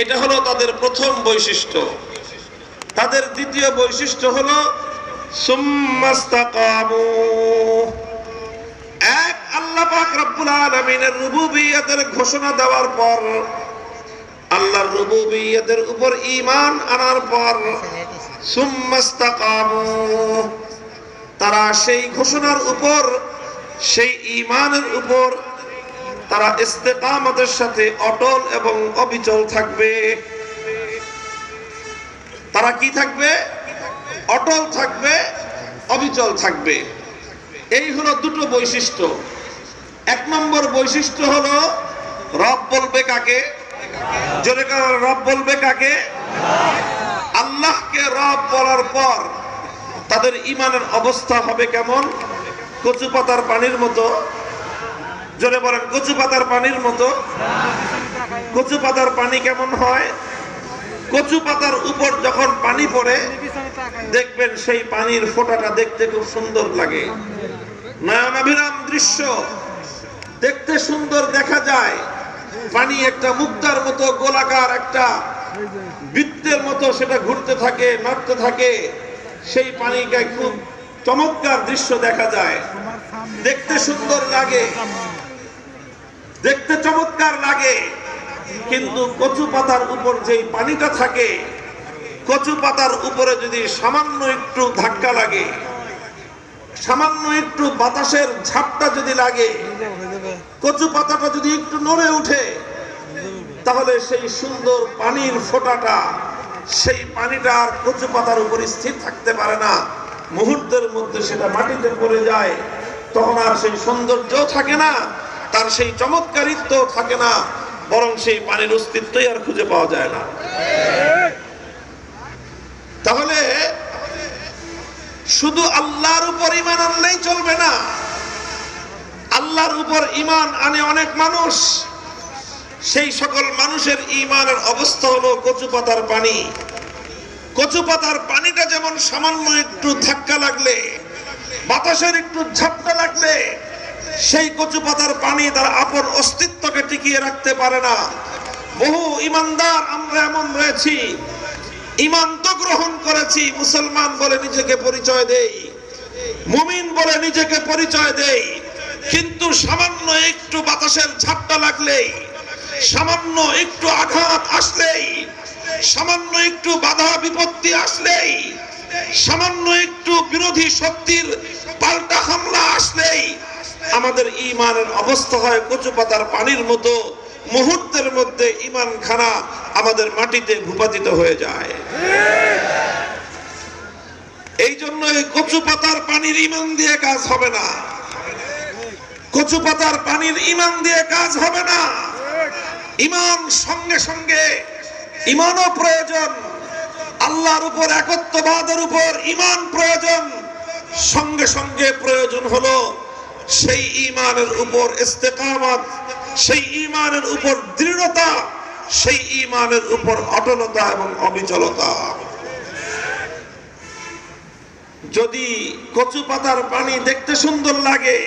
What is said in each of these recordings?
এটা হলো তাদের প্রথম বৈশিষ্ট্য। তাদের দ্বিতীয় বৈশিষ্ট্য হলো এক আল্লাহ পাক রব্বুল আলামিনের ঘোষণা দেওয়ার পর, আল্লাহর রুবুবিয়তের উপর ঈমান আনার পর তারা সেই ঘোষণার উপর, সেই ঈমানের উপর তারা ইস্তেকামতের সাথে অটল এবং অবিচল থাকবে। তারা কি থাকবে? অটল থাকবে, অবিচল থাকবে। এই হলো দুটো বৈশিষ্ট্য। এক নম্বর বৈশিষ্ট্য হলো রব বলবে কাকে? জোরে রব বলবে কাকে? আল্লাহকে রব বলার পর তাদের ইমানের অবস্থা হবে কেমন? কচু পাতার পানির মতো জোরে বলেন, কচু পাতার পানির মতো। কচু পাতার পানি কেমন হয়? কচু পাতার উপর যখন পানি পড়ে, দেখবেন সেই পানির ফোঁটাটা দেখতে খুব সুন্দর লাগে। নয়নাভিরাম দৃশ্য, দেখতে সুন্দর দেখা যায়। পানি একটা মুক্তার মতো, গোলাকার একটা বৃত্তের মতো সেটা ঘুরতে থাকে, নড়তে থাকে। সেই পানিকে খুব চমৎকার দৃশ্য দেখা যায়। দেখতে সুন্দর লাগে। দেখতে চমৎকার লাগে, কিন্তু কচু পাতার উপর যেই পানিটা থাকে, কচু পাতার উপরে যদি সামান্য একটু ধাক্কা লাগে, সামান্য একটু বাতাসের ঝাপটা যদি লাগে, কচু পাতাটা যদি একটু নড়ে উঠে তাহলে সেই সুন্দর পানির ফোঁটাটা, সেই পানিটা আর কচু পাতার উপর স্থির থাকতে পারে না। মুহূর্তের মধ্যে সেটা মাটিতে পড়ে যায়, তখন আর সেই সৌন্দর্য থাকে না। তার সেই চমৎকারিত্ব থাকে না, বরং সেই পানির অস্তিত্বই আর খুঁজে পাওয়া যায় না। তাহলে শুধু আল্লাহর উপর ইমান আনলেই চলবে না। আল্লাহর উপর ইমান আনে অনেক মানুষ। সেই সকল মানুষের ইমানের অবস্থা হলো কচু পাতার পানি। কচু পাতার পানিটা যেমন সামান্য একটু ধাক্কা লাগলে, বাতাসের একটু ঝাপটা লাগলে সেই কচু পাতার পানি তার আপন অস্তিত্বকে টিকিয়ে রাখতে পারে না। বহু ইমানদার আমরা এমন রয়েছি, ইমান তো গ্রহণ করেছি, মুসলমান বলে নিজেকে পরিচয় দেই, মুমিন বলে নিজেকে পরিচয় দেই, কিন্তু সামান্য একটু বাতাসের ঝাপটা লাগলেই, সামান্য একটু আঘাত আসলেই, সামান্য একটু বাধা বিপত্তি আসলেই, সামান্য একটু বিরোধী শক্তির পাল্টা হামলা আসলেই আমাদের ইমানের অবস্থা হয় কচু পাতার পানির মতো। মুহূর্তের মধ্যে ইমান খানা আমাদের মাটিতে ভূপাতিত হয়ে যায়। এই জন্য এই কচু পাতার পানির ইমান দিয়ে কাজ হবে না। কচু পাতার পানির ইমান দিয়ে কাজ হবে না। ইমান সঙ্গে সঙ্গে ইমানও প্রয়োজন। আল্লাহর উপর একত্ববাদের উপর ইমান প্রয়োজন। সঙ্গে সঙ্গে প্রয়োজন হলো সেই ইমানের উপর ইস্তেকামত, সেই ইমানের উপর দৃঢ়তা, সেই ইমানের উপর অটলতা এবং অবিচলতা। যদি কচু পাতার পানি দেখতে সুন্দর লাগে,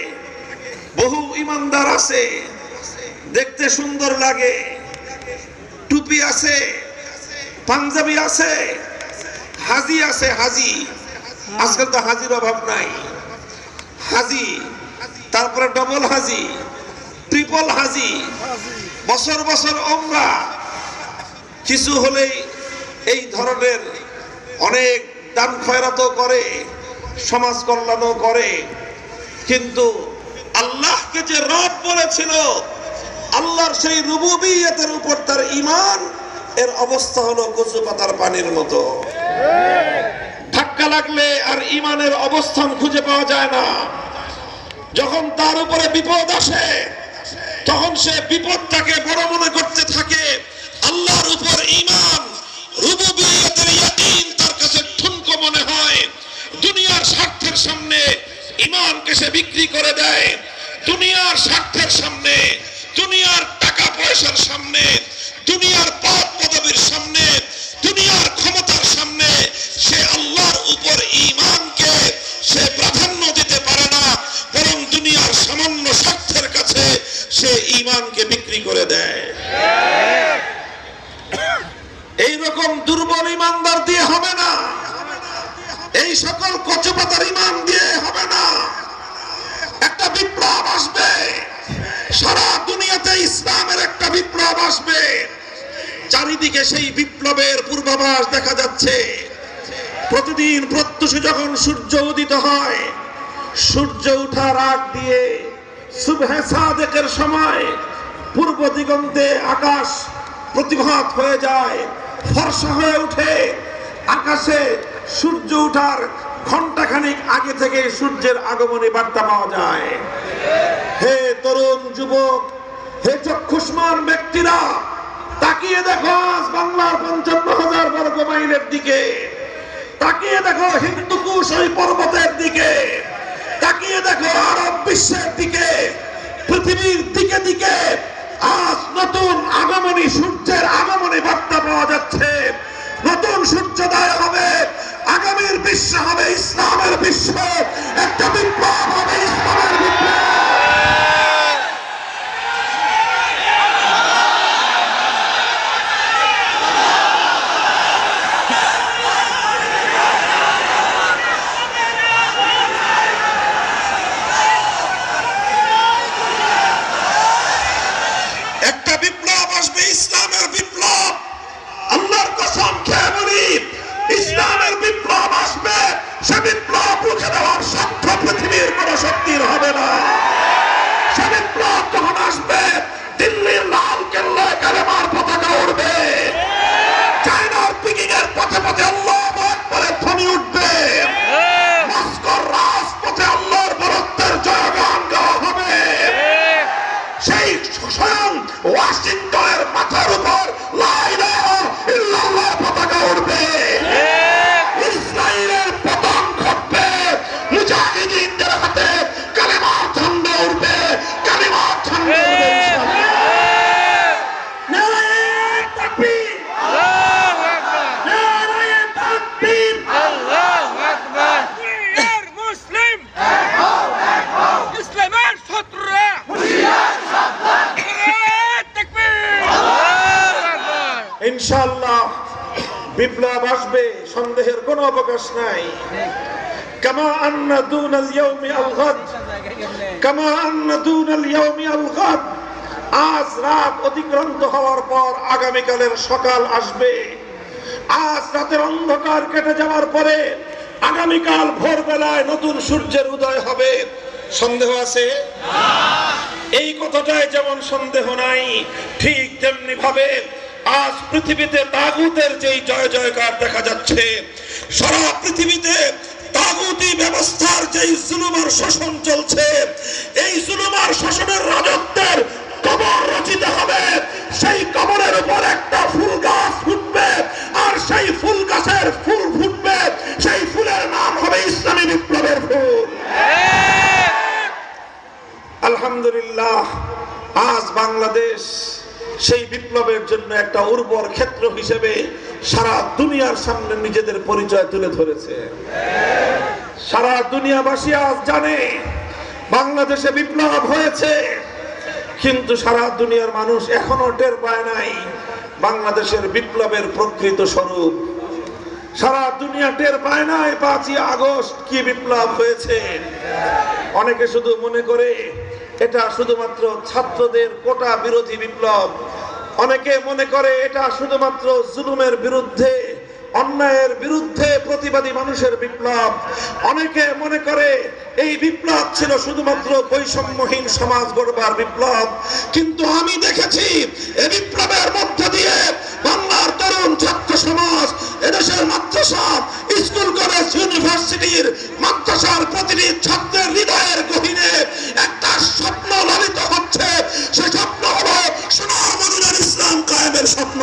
বহু ইমানদার আছে, দেখতে সুন্দর লাগে, টুপি আছে, পাঞ্জাবি আছে, হাজি আছে, হাজি। আজকাল তো হাজির অভাব নাই। হাজি তারপরে ডবল হাজি ট্রিপল হাজি, বছর বছর ওমরা। কিছু হলেই এই ধরনের অনেক দান খয়রাতও করে, সমাজ কল্যাণও করে। কিন্তু আল্লাহকে যে রব বলেছিল, আল্লাহর সেই রুবুবিয়তের উপর তার ইমান এর অবস্থা হলো কচু পাতার পানির মতো। ধাক্কা লাগলে আর ইমানের অবস্থান খুঁজে পাওয়া যায় না। যখন তার উপরে বিপদ আসে, তখন সে বিপদটাকে বড় মনে করতে থাকে। আল্লাহর উপর ইমান তার কাছে ঠুনকো মনে হয়। দুনিয়ার স্বার্থের সামনে ইমানকে সে বিক্রি করে দেয়। দুনিয়ার স্বার্থের সামনে, দুনিয়ার টাকা পয়সার সামনে, দুনিয়ার বিপ্লব আসবে চারিদিকে সেই বিপ্লবের পূর্বাভাস দেখা যাচ্ছে। প্রতিদিন প্রত্যুষে যখন সূর্য উদিত হয়, সূর্য ওঠার আগ দিয়ে সুবহে সাদেকের সময় পূর্ব দিগন্তে আকাশ প্রতিভাত হয়ে যায়, ফর্সা হয়ে উঠে। আকাশে সূর্য ওঠার ঘন্টাখানিক আগে থেকে সূর্যের আগমনী বার্তা পাওয়া যায়। হে তরুণ যুবক হে চক্ষুষ্মান ব্যক্তিরা, তাকিয়ে দেখো আজ বাংলার পঞ্চান্ন হাজার বর্গ মাইলের দিকে। তাকিয়ে দেখো হিন্দুকুশ ওই পর্বতের দিকে। তাকিয়ে দেখো আরব বিশ্বের দিকে। পৃথিবীর দিকে দিকে আজ নতুন আগমনী সূর্যের আগমনী বার্তা পাওয়া যাচ্ছে। নতুন সূর্যোদয় হবে, আগামীর বিশ্ব হবে, ইসলামের বিশ্ব, একটা বিপ্লব হবে, ইসলামের ইনশাআল্লাহ বিপ্লব আসবে, সন্দেহের কোনো অবকাশ নাই। কামা আন্না দুন আল ইয়াউমি আল গাদ কামা আন্না দুন আল আজ রাত অতিক্রান্ত হওয়ার পর আগামীকালের সকাল আসবে। আজ রাতের অন্ধকার কেটে যাওয়ার পরে আগামীকাল ভোরবেলায় নতুন সূর্যের উদয় হবে। সন্দেহ আছে? এই কথাটায় যেমন সন্দেহ নাই, ঠিক তেমনি ভাবে আজ পৃথিবীতে তাগুতের যেই জয় জয়কার দেখা যাচ্ছে, সারা পৃথিবীতে তাগুতি ব্যবস্থার যেই জুলুমার শাসন চলছে, এই জুলুমার শাসনের রাজত্বের কবর রচিত হবে। সেই কবরের উপর একটা ফুল গাছ ফুটবে সেই বিপ্লবের জন্য একটা উর্বর ক্ষেত্র হিসেবে সারা দুনিয়ার সামনে নিজেদের পরিচয় তুলে ধরেছে। সারা দুনিয়াবাসী আজ জানে, বাংলাদেশে বিপ্লব হয়েছে, কিন্তু সারা দুনিয়ার মানুষ এখনও টের পায় নাই, বাংলাদেশের বিপ্লবের প্রকৃত স্বরূপ। সারা দুনিয়া টের পায় নাই, পাঁচই আগস্ট কি বিপ্লব হয়েছে? অনেকে শুধু মনে করে এটা শুধুমাত্র ছাত্রদের কোটা বিরোধী বিপ্লব। অনেকে মনে করে এটা শুধুমাত্র জুলুমের বিরুদ্ধে, অন্যায়ের বিরুদ্ধে প্রতিবাদী মানুষের বিপ্লব। অনেকে মনে করে এই বিপ্লব ছিল শুধুমাত্র বৈষম্যহীন সমাজ গড়বার বিপ্লব। কিন্তু আমি দেখেছি এই বিপ্লবের মধ্য দিয়ে সমাজ, এদেশের মাদ্রাসা স্কুল, কলেজ, ইউনিভার্সিটির মাদ্রাসার প্রতিটি ছাত্রের হৃদয়ের গহীনে একটা স্বপ্ন লালিত হচ্ছে। সে স্বপ্ন হলো সোনার মদিনার ইসলাম কায়েমের স্বপ্ন।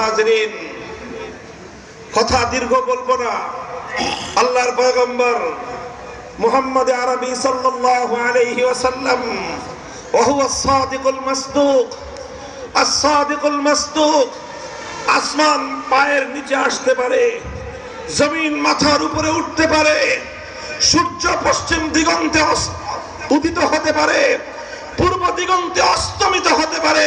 হাজরিন কথা দীর্ঘ বলবো না আল্লাহর পয়গম্বর মুহাম্মদ আরবি সাল্লাল্লাহু আলাইহি ওয়াসাল্লাম وهو الصادق المصدوق আসাদিকুল মাসদুক আসমান পায়ের নিচে আসতে পারে জমিন মাথার উপরে উঠতে পারে সূর্য পশ্চিম দিগন্তে অস- উদিত হতে পারে পূর্ব দিগন্তে অস্তমিত হতে পারে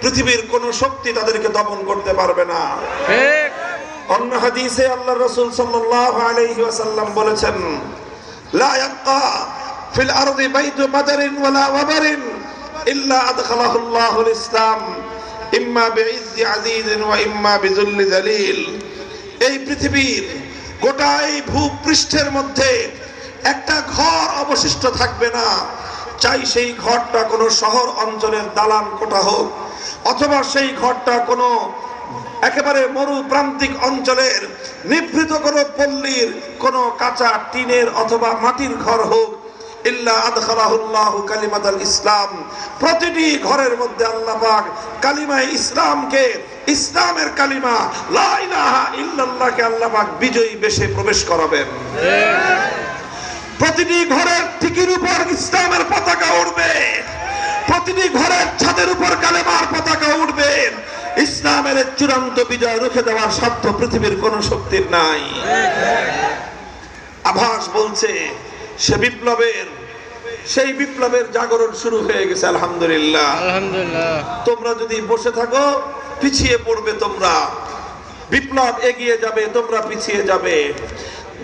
পৃথিবীর কোন শক্তি তাদেরকে দমন করতে পারবে না। অন্য হাদিসে আল্লাহ রসুল সাল্লাল্লাহু আলাইহি ওয়াসাল্লাম বলেছেন লা ইয়াবকা ফিল আরদি বাইতু মাদারিন ওয়ালা ওয়াবারিন ইল্লা ইসলাম ইম্মা বিইজ্জি আজিজিন ওয়া ইম্মা বিযুল্লি যালিল। এই পৃথিবীর গোটা এই ভূপৃষ্ঠের মধ্যে একটা ঘর অবশিষ্ট থাকবে না। চাই সেই ঘরটা কোনো শহর অঞ্চলের দালান কোটা হোক অথবা সেই ঘরটা কোনো একেবারে মরু প্রান্তিক অঞ্চলের নিভৃত কোনো পল্লীর কোনো কাঁচা টিনের অথবা মাটির ঘর হোক ইল্লা আদখালাহুল্লাহু কালিমাতাল ইসলাম। প্রতিটি ঘরের মধ্যে আল্লাহ পাক কালিমায়ে ইসলামকে ইসলামের কালিমা লা ইলাহা ইল্লাল্লাহকে আল্লাহ পাক বিজয়ী বেশে প্রবেশ করাবেন। প্রতিটি ঘরের ঠিকির উপর ইসলামের পতাকা উঠবে প্রতিটি ঘরের ছাদের উপর কালেমার পতাকা উঠবে। ইসলামের চূড়ান্ত বিজয় রুখে দেওয়ার সাধ্য পৃথিবীর কোন শক্তির নাই। আভাস বলছে সে বিপ্লবের সেই বিপ্লবের জাগরণ শুরু হয়ে গেছে আলহামদুলিল্লাহ। আলহামদুলিল্লাহ। তোমরা যদি বসে থাকো পিছিয়ে পড়বে তোমরা। বিপ্লব এগিয়ে যাবে তোমরা পিছিয়ে যাবে।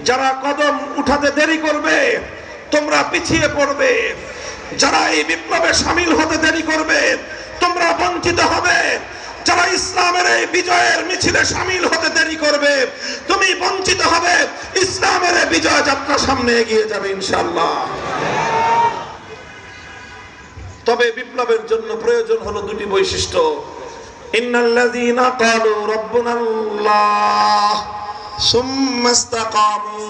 যারা কদম উঠাতে দেরি করবে তোমরা পিছিয়ে পড়বে। যারা এই বিপ্লবে সামিল হতে দেরি করবে, তোমরা বঞ্চিত হবে। যারা ইসলামের এই বিজয়ের মিছিলে সামিল হতে দেরি করবে, তুমি বঞ্চিত হবে। ইসলামের এই বিজয় যাত্রা সামনে এগিয়ে যাবে ইনশাল্লাহ তবে বিপ্লবের জন্য প্রয়োজন হলো দুটি বৈশিষ্ট্য। ইন্নাল্লাযীনা ক্বালু রাব্বুনাল্লাহ সুম্মা ইসতাকামু।